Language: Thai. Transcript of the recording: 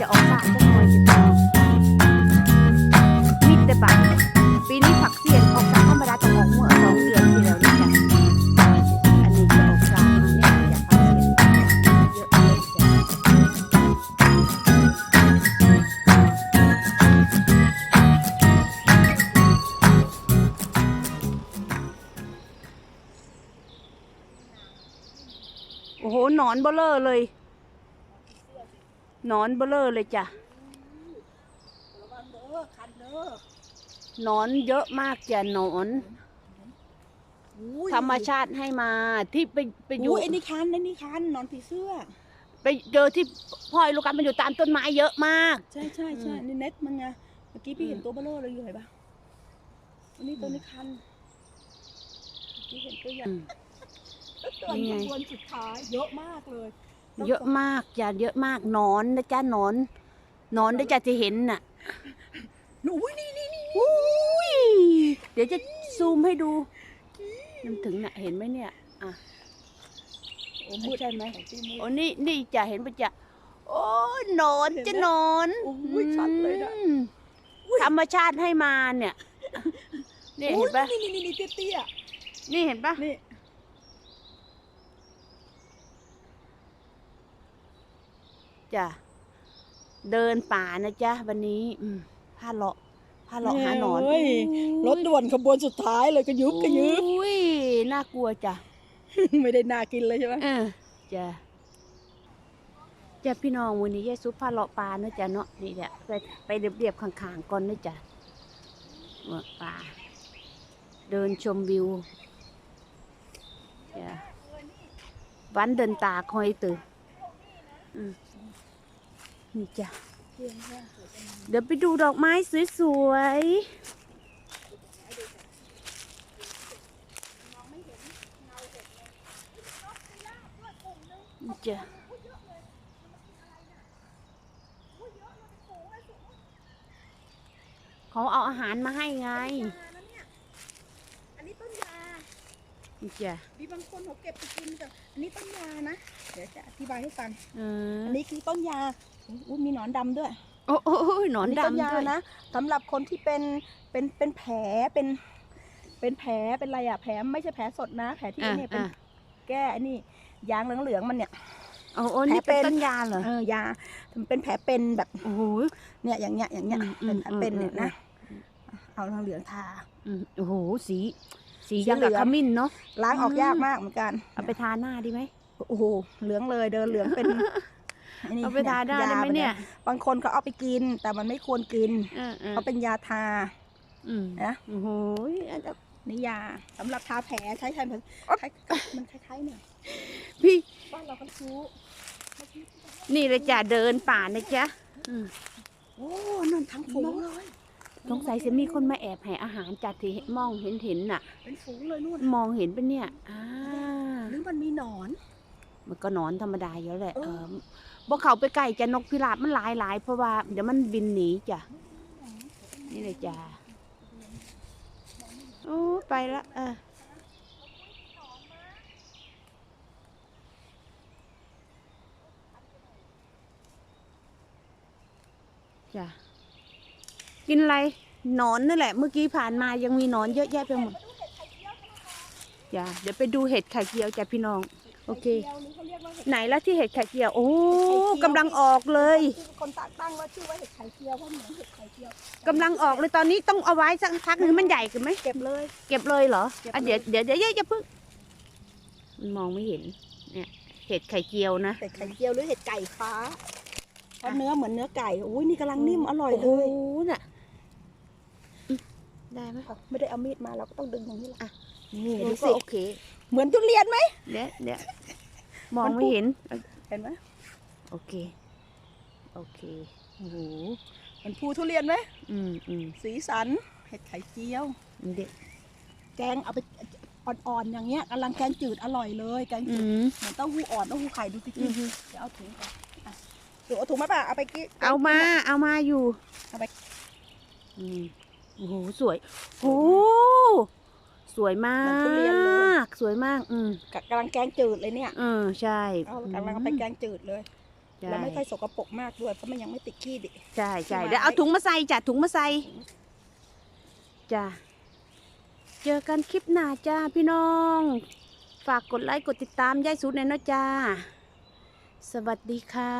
จะออกสาจะน้อยจะเป็นมิดแต่บักปีนี้ผักเสียนออกสาธรรมดาต้องออกเมื่อสองเดือนที่แล้วนี่จ้ะอันนี้จะออกสาเนี่ยอยากผักเสียนเยอะเลยจ้ะโอ้โหหนอนเบลอเลย นอนเบลเลอร์เลยจ้ะระวังเด้อคันเด้อหนอนเยอะมากจ้ะหนอนอุ้ยธรรมชาติให้มาที่ไปไปอยู่อุ้ยไอ้นี่คันไอ้นี่คันนอนผีเสื้อ ไปเจอที่พ่อยลูกกันมันอยู่ตามต้นไม้เยอะมาก ใช่ใช่ใช่อืมนี่เน็ตมันไงเมื่อกี้พี่เห็นอืมตัวเบลอเลยอยู่เห็นปะอันนี้ตัวนี้คันเมื่อกี้เห็นตัวใหญ่อืมตัวนี่ไงขบวนสุดท้ายเยอะมากเลย เยอะมากจ้ะเยอะมากหนอนนะจ้ะหนอนหนอนนะจ้ะจะเห็นน่ะหนูอุ้ยนี่นี่นี่อุ้ยเดี๋ยวจะซูมให้ดูมันถึงน่ะเห็นไหมเนี่ยอะโอ้มืดใช่ไหมของพี่มืดโอ้นี่นี่จะเห็นปะจะโอ้หนอนเห็นไหมจะหนอนโอ้ยชัดเลยนะอืมธรรมชาติให้มาเนี่ยนี่เห็นปะอุ๊ยนี่นี่นี่เตี้ยนี่เห็นปะๆนี่ จ้ะเดินป่านะจ๊ะวันนี้ อืมพาเลาะพาเลาะหาหนอนเฮ้ยรถด่วนขบวนสุดท้ายเลยก็ยุบก็ยุบ อุ้ยน่ากลัวจ้ะ ไม่ได้น่ากินเลยใช่ไหมเออจ้ะจ้ะพี่น้องวันนี้ยายซุปพาเลาะปลาเนอะจ้ะเนาะนี่แหละไปไปเรียบๆข้างๆก่อนเนอะจ้ะว่าปลาเดินชมวิวจ้ะวันเดินตาคอยตื่นอืม นี่จ้ะ เดี๋ยวไปดูดอกไม้สวยๆนี่จ้ะเขาเอาอาหารมาให้ไง อันนี้ต้นยา นี่ จ้ะมีบางคนเขาเก็บไปกินแต่อันนี้ต้นยานะ เดี๋ยวจะอธิบายให้ฟัง เอออันนี้คือต้นยาอู้มีหนอนดำด้วยโอ้โอ้ยหนอนต้นดำยาด้วยนะสำหรับคนที่เป็นเป็นเป็นแผลเป็น เป็นแผลเป็นอะไรอะแผลไม่ใช่แผลสดนะ แผลที่อะเนี่ยเป็นอะแก้ไอ้นี่ยางเหลืองๆมันเนี่ย โอ้โอ้นี่เป็นแผลเป็นต้นยาเหรอเออยามันเป็นแผลเป็นแบบโอ้โห เนี่ยอย่างเงี้ยอย่างเงี้ยอืมอืมเป็นแผลเป็นเนี่ยอืมนะเอาทางเหลืองทา อืมโอ้โหสี สีสีอย่างกับเหลืองขมิ้นเนาะล้างออกอืมยากมากเหมือนกัน เอาไปทาหน้าดีไหมโอ้โหเหลืองเลยเดินเหลืองเป็นอ้นี่เอาไปทาได้ยไหมเนี่ย บางคนเขาเอาไปกิน แต่มันไม่ควรกินเออเออเขาเป็นยาทาอืมนะโอ้โหอันนั้นนี่ยาสำหรับทาแผลใช้แทนแผลคล้ายมันคล้ายๆเนี่ยพี่บ้านเราก็ชู้นี่เลยจ้ะเดินป่านะจ๊ะอืมโอ้นั่นทั้งฝูงเลย สงสัยจะมีคนมาแอบให้อาหารจากที่มองเห็นเห็นน่ะ เป็นฝูงเลยนู่นมองเห็นเป็นเนี่ยอ่าหรือมันมีหนอน มันก็นอนธรรมดาอยู่แล้วแหละเอเอออบ่เขาไปใกล้จะนกพิราบมันหลายหลายเพราะว่าเดี๋ยวมันบินหนีจ้ะนี่เลยจ้ะโอ้ไปละเออจ้ะ กินอะไรหนอนนั่นแหละ เมื่อกี้ผ่านมายังมีหนอนเยอะแยะไปหมดจ้ะเดี๋ยวไปดูเห็ดไข่เจียวจ้ะพี่น้อง โอเคไข่จียวนี่เขาเรียกว่าเห็ดไหนละที่เห็ดไข่เจียว โอ้เห็ดไข่เจียวกำลังออกเลยที่คนตั้งตั้งว่าชื่อว่าเห็ดไข่เจียวเพราะเหมือนเห็ดไข่เจียวกำลังออกเลยตอนนี้ต้องเอาไว้สักพักหนึ่งให้มันใหญ่กันไหมเก็บเลย เก็บเลยเหรอเก็บอะเลยเดี๋ยวเดี๋ยวเดี๋ยวอย่าเพิ่งมันมองไม่เห็น เนี่ยเห็ดไข่เจียวนะเห็ดไข่เจียวหรือเห็ดไก่ฟ้าเพราะเนื้อเหมือนเนื้อไก่อุ้ยนี่กำลังนิ่มอร่อยโอ้เลโหยน่ะอืม ได้ไหมไม่ได้เอามีดมาเราก็ต้องดึงตรงนี้แหละอะนี่โอ้ดูก็สิโอเค เหมือนทุเรียนไหมเดี๋ยวเดี๋ยวมองไม่เห็นเห็นไหมโอเค โอเคโอ้โหมันภูทุเรียนไหมอืมอืมสีสันเห็ดไข่เจียวเด็กแกงเอาไปอ่อนๆอย่างเงี้ยกำลังแกงจืดอร่อยเลยแกงอืจืดมเหมือนเต้าหู้อ่อนเต้าหู้ไข่ดูสิอืพี่มเดี๋ยวเอาถุงก่อนอะเดี๋ยวเอาถุงมาป่ะเอาไปกินเอามาเอามาอยู่เอาไปอืม โอ้โหสวยโอ้สวยมาเหมือนทุเรียนเลยกสวยมาก อืมกำลังแกงจืดเลยเนี่ยเออใช่เอากำลังเอาไปแกงจืดเลย ใช่แล้วไม่ค่อยสกปรกมากด้วยเพราะมันยังไม่ติดขี้ดิ ใช่ใช่ใช่ไหมเดี๋ยวเอาถุงมาใส่จ้ะถุงมาใส่จ้ะเจอกันคลิปหน้าจ้าพี่น้อง ฝากกดไลค์กดติดตามยายสุดหน่อยเนาะจ้า สวัสดีค่ะ